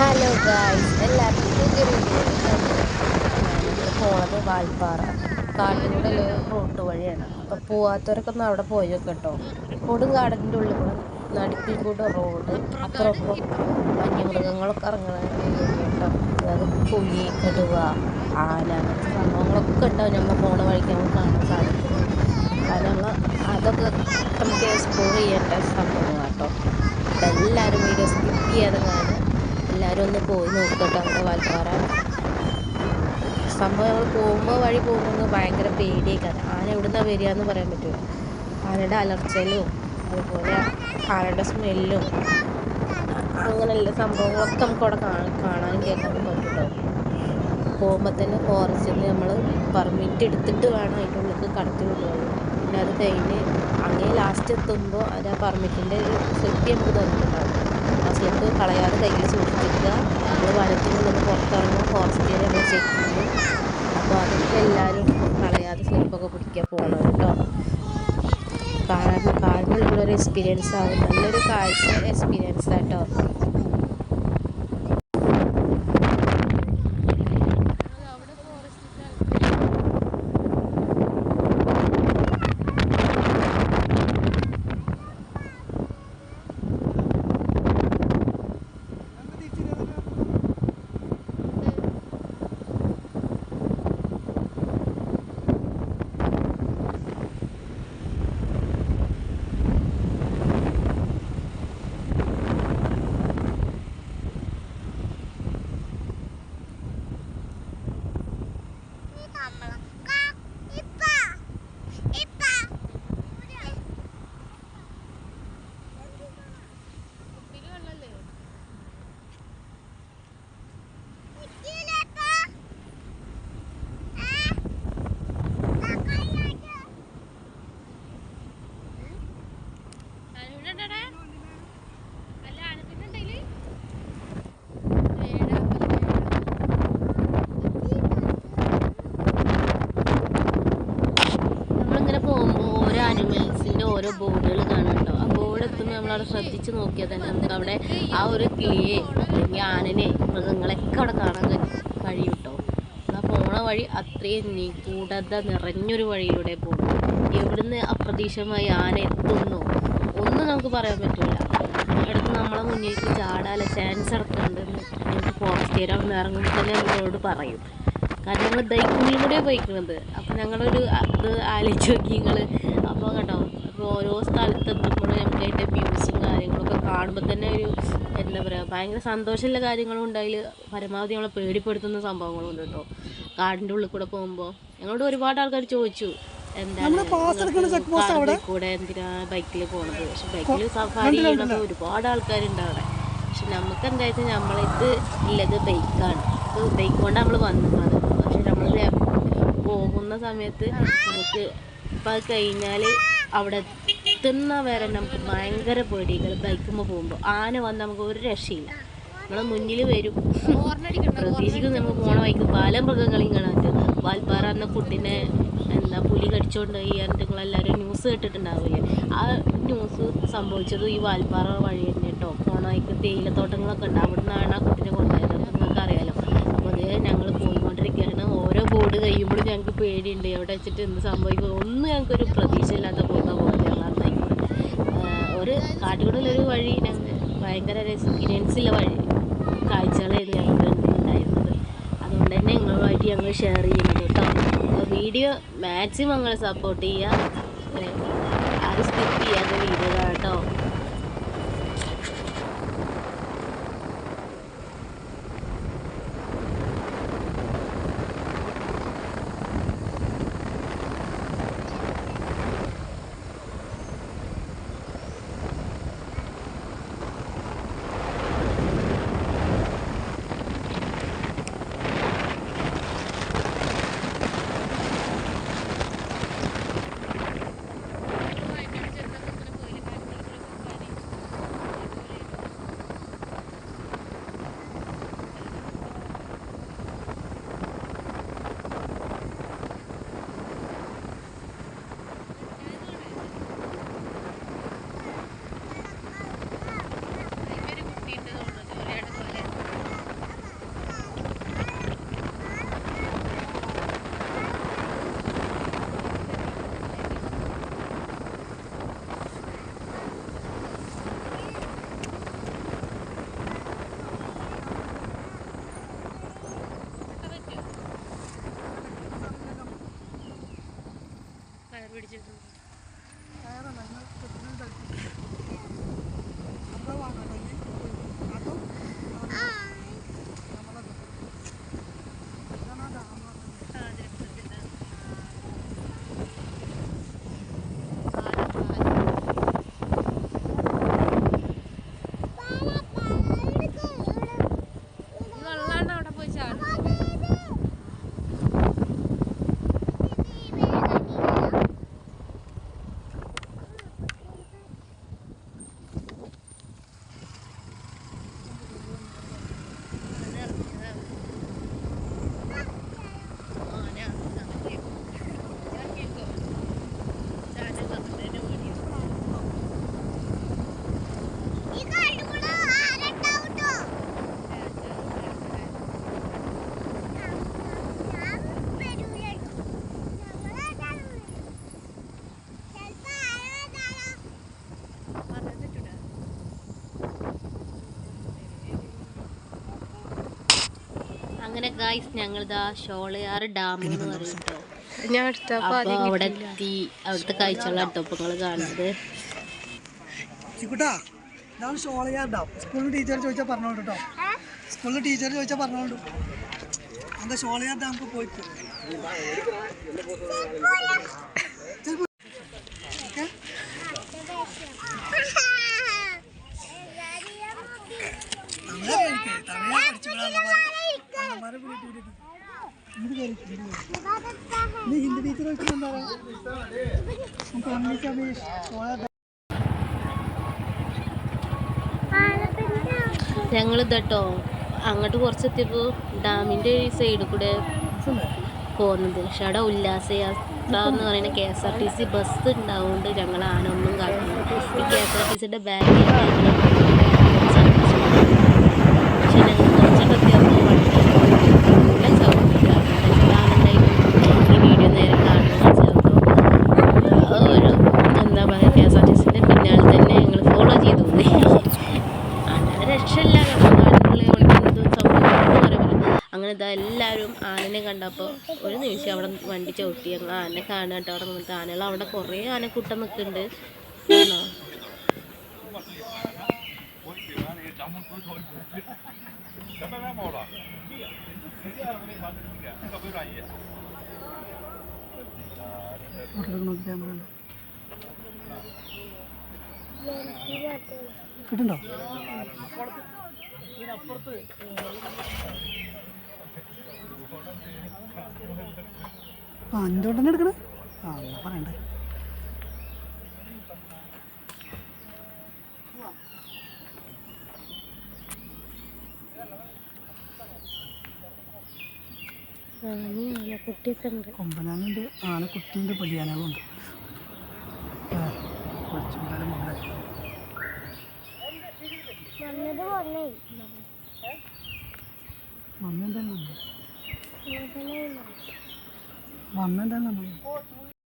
Hello guys എല്ലാവർക്കും പുതിയ വീഡിയോയിൽ പോണത് വാൽപ്പാറ. കാട്ടിലൂടെ റൂട്ട് വഴിയാണ്. അപ്പോൾ പോവാത്തവരൊക്കെ ഒന്ന് അവിടെ പോയി കേട്ടോ കൊടും കാടിന്റെ ഉള്ളിൽ കൂടെ നടുക്കിൽ കൂടെ റോഡ്. അപ്പുറം വന്യമൃഗങ്ങളൊക്കെ ഇറങ്ങണ കേട്ടോ. അതായത് പുലി കടുവ ആന സംഭവങ്ങളൊക്കെ ഉണ്ടാവും. നമ്മൾ പോണ വഴിക്ക് നമുക്ക് കാണാൻ സാധിക്കും. കാരണം അതൊക്കെ നമുക്ക് എക്സ്പ്ലോർ ചെയ്യേണ്ട സംഭവമാണ് കേട്ടോ എല്ലാവരും വീഡിയോ സ്കിപ്പ് ചെയ്യാതെ കാണുക. എല്ലാവരും ഒന്ന് പോയി നോക്കട്ടെ അവിടെ വാൽപ്പാറ. സംഭവം ഞങ്ങൾ പോകുമ്പോൾ വഴി പോകുമ്പോൾ ഭയങ്കര പേടിയൊക്കെ ആന എവിടുന്നാ വരിക എന്ന് പറയാൻ പറ്റുമോ ആനയുടെ അലർച്ചയിലും അതുപോലെ ആനയുടെ സ്മെല്ലും അങ്ങനെയുള്ള സംഭവങ്ങളൊക്കെ നമുക്ക് അവിടെ കാണാൻ കാണാനും കേൾക്കാനും പറ്റുമല്ലോ പോകുമ്പോൾ തന്നെ ഫോറസ്റ്റിൽ നമ്മൾ പെർമിറ്റ് എടുത്തിട്ട് വേണം അതിന്റെ ഉള്ളിൽ കടത്തി കൊണ്ടുപോകും പിന്നെ അത് കഴിഞ്ഞ് അങ്ങനെ ലാസ്റ്റ് എത്തുമ്പോൾ അത് ആ പെർമിറ്റിന്റെ സെറ്റ് നമുക്ക് തന്നിട്ടുണ്ടാവും. സ്ലിപ്പ് കളയാതെ കയ്യിൽ സൂക്ഷിച്ചിരിക്കുക. നമ്മൾ വനത്തിൽ നിന്ന് പുറത്തിറങ്ങുമ്പോൾ ഫോറസ്റ്റിൽ നമ്മൾ ചെക്ക് ചെയ്യും. അപ്പോൾ അതൊക്കെ എല്ലാവരും കളയാതെ സ്ലിപ്പൊക്കെ പിടിക്കാൻ പോകണം കേട്ടോ. കാരണം കാടിനുള്ളിലുള്ള ഒരു എക്സ്പീരിയൻസ് ആവും. നല്ലൊരു കാഴ്ച എക്സ്പീരിയൻസ് ആട്ടോ നമ്മളിങ്ങനെ പോകുമ്പോൾ ഓരോ ആനിമൽസിന്റെ ഓരോ ബോർഡുകൾ കാണും കേട്ടോ ആ ബോർഡ് എത്തുമ്പോൾ നമ്മളവിടെ ശ്രദ്ധിച്ച് നോക്കിയാൽ തന്നെ നമുക്ക് അവിടെ ആ ഒരു കിളിയെ അല്ലെങ്കിൽ ആനനെ മൃഗങ്ങളൊക്കെ അവിടെ കാണാൻ കഴി- കഴിയും കേട്ടോ ആ പോണ വഴി അത്രയും നിഗൂഢത നിറഞ്ഞൊരു വഴിയിലൂടെ പോകും. എവിടുന്ന് അപ്രതീക്ഷിതമായി ആന എത്തുന്നു? ഒന്നും നമുക്ക് പറയാൻ പറ്റില്ല. അടുത്ത് നമ്മളെ മുന്നിലേക്ക് ചാടാല ചാൻസ് ഇറക്കുന്നുണ്ടെന്ന് ഞങ്ങൾക്ക് ഫോറസ്റ്റുകാർ അവിടെ ഇറങ്ങുമ്പോൾ തന്നെ നമ്മളോട് പറയും. കാരണം ഞങ്ങൾ ബൈക്കുള്ളിൽ കൂടെ പോയിക്കുന്നത് അപ്പോൾ ഞങ്ങളൊരു അത് ആലോചിച്ച് നോക്കി നിങ്ങൾ അപ്പോൾ കേട്ടോ ഓരോ സ്ഥലത്ത് എത്തുമ്പോഴും നമുക്ക് അതിന്റെ വ്യൂസും കാര്യങ്ങളൊക്കെ കാണുമ്പോൾ തന്നെ ഒരു എന്താ പറയുക ഭയങ്കര സന്തോഷമുള്ള കാര്യങ്ങളും ഉണ്ടായി പരമാവധി നമ്മളെ പേടിപ്പെടുത്തുന്ന സംഭവങ്ങളും ഉണ്ട് കേട്ടോ. കാടിന്റെ ഉള്ളിൽ കൂടെ പോകുമ്പോൾ ഞങ്ങളോട് ഒരുപാട് ആൾക്കാർ ചോദിച്ചു എന്താണ് കൂടെ എന്തിനാ ബൈക്കിൽ പോണത്? പക്ഷെ ബൈക്കിൽ സഫാരി ചെയ്യണത് ഒരുപാട് ആൾക്കാരുണ്ട് അവിടെ. പക്ഷെ നമുക്ക് എന്തായാലും വെച്ചാൽ നമ്മളിത് ഉള്ളത് ബൈക്കാണ് ബൈക്ക് കൊണ്ട് നമ്മൾ വന്നത്. പക്ഷെ നമ്മൾ പോകുന്ന സമയത്ത് നമുക്ക് ഇപ്പം അത് കഴിഞ്ഞാൽ അവിടെ എത്തുന്ന വരെ നമുക്ക് ഭയങ്കര പേടികൾ ബൈക്കുമ്പോൾ പോകുമ്പോൾ ആന വന്ന് നമുക്ക് ഒരു രക്ഷയില്ല. നമ്മളെ മുന്നിൽ വരും. പ്രതീക്ഷിക്കും നമുക്ക് പോണ വൈക്ക് പല മൃഗങ്ങളെയും കാണാൻ പറ്റും വാൽപ്പാറ എന്ന കുട്ടിനെ എന്താ പുലി കടിച്ചോണ്ട് പോയി എന്നിട്ട് നിങ്ങളെല്ലാവരും ന്യൂസ് കേട്ടിട്ടുണ്ടാവില്ലേ? ആ ന്യൂസ് സംഭവിച്ചത് ഈ വാൽപ്പാറ വഴി തന്നെ കേട്ടോ പോണ വഴിക്ക് തേയിലത്തോട്ടങ്ങളൊക്കെ ഉണ്ട്. അവിടെ നിന്നാണ് ആ കുട്ടിനെ കൊണ്ടുപോയത്. നിങ്ങൾക്ക് അറിയാലോ അപ്പോൾ അത് ഞങ്ങൾ പോയിക്കൊണ്ടിരിക്കുകയാണ് ഓരോ ബോർഡ് കഴിയുമ്പോഴും ഞങ്ങൾക്ക് പേടിയുണ്ട്. എവിടെ വെച്ചിട്ട് എന്ത് സംഭവിക്കും? ഒന്നും ഞങ്ങൾക്കൊരു പ്രതീക്ഷ ഇല്ലാത്ത പോകുന്ന പോലെ ഞങ്ങൾ അന്നായിക്കൂടെ ഒരു കാട്ടുകൂടലൊരു വഴി ഞങ്ങൾ ഭയങ്കര ഒരു എക്സ്പീരിയൻസ് ഉള്ള വഴി. കാഴ്ചകളായിരുന്നു ഞങ്ങൾക്ക് ഉണ്ടായിരുന്നത് അതുകൊണ്ട് തന്നെ നിങ്ങളുമായിട്ട് ഞങ്ങൾ ഷെയർ ചെയ്യുന്നത് കേട്ടോ. വീഡിയോ മാക്സിമം ഞങ്ങൾ സപ്പോർട്ട് ചെയ്യുക. ആരും അങ്ങനെ ഗായ്സ് ഞങ്ങളിതാ ഷോളയാർ ഡാം എന്ന് പറയും. കേട്ടോ അവിടെ എത്തി. അവിടുത്തെ കാഴ്ചകളാണ് കേട്ടോ നിങ്ങൾ കാണുന്നത്. ഇതാണ് ഷോളയാർ ഡാം. സ്കൂളിൽ ടീച്ചർ ചോദിച്ചാൽ പറഞ്ഞോളൂ കേട്ടോ സ്കൂളിൽ ടീച്ചർ ചോദിച്ചാൽ പറഞ്ഞോളൂ. എന്താ ഷോളയാർ ഡാം പോയിട്ട്? ഞങ്ങൾ ഇതട്ടോ അങ്ങോട്ട് കുറച്ചെത്തിയപ്പോൾ ഡാമിന്റെ ഈ സൈഡിൽ കൂടെ പോകുന്നത് പക്ഷെ അവിടെ ഉല്ലാസയാത്ര എന്ന് പറയുന്ന K S R T C bus ഉണ്ടാവുകൊണ്ട് ഞങ്ങൾ ആനൊന്നും കാണുന്നു ഈ കെ എസ് ആർ ടി സിയുടെ ബാഗിൽ പക്ഷെ ഞങ്ങൾ കുറച്ചൊക്കെ എത്തിയപ്പോൾ വണ്ടി നല്ല സൗകര്യം ഈ വീഡിയോ നേരെ കാണുന്ന ചിലപ്പോൾ ഒരു എന്താ പറയുക കെ എസ് ആർ ടി സിന്റെ പിന്നാലെ തന്നെ ഞങ്ങൾ ഫോളോ ചെയ്തു പോയി അങ്ങനെ രക്ഷയില്ല അങ്ങനെ ഇതാ എല്ലാവരും ആനനെ കണ്ടപ്പോൾ ഒരു നിമിഷം അവിടെ വണ്ടി ചവിട്ടി. ഞങ്ങൾ ആനനെ കാണുക കേട്ടോ. അവിടെ നിന്നിട്ട് ആനകൾ അവിടെ കുറേ ആനക്കൂട്ടം നിൽക്കുന്നുണ്ട്. കിട്ടുണ്ടോ ഇതിനപ്പുറത്ത് ആ തന്നെ എടുക്കണേ? ആ എന്നാ പറയണ്ടേ. കൊമ്പനാനുണ്ട് ആനക്കുട്ടീന്റെ വന്നേ ആ, കൊച്ചുമ്പാലം വന്നെന്താ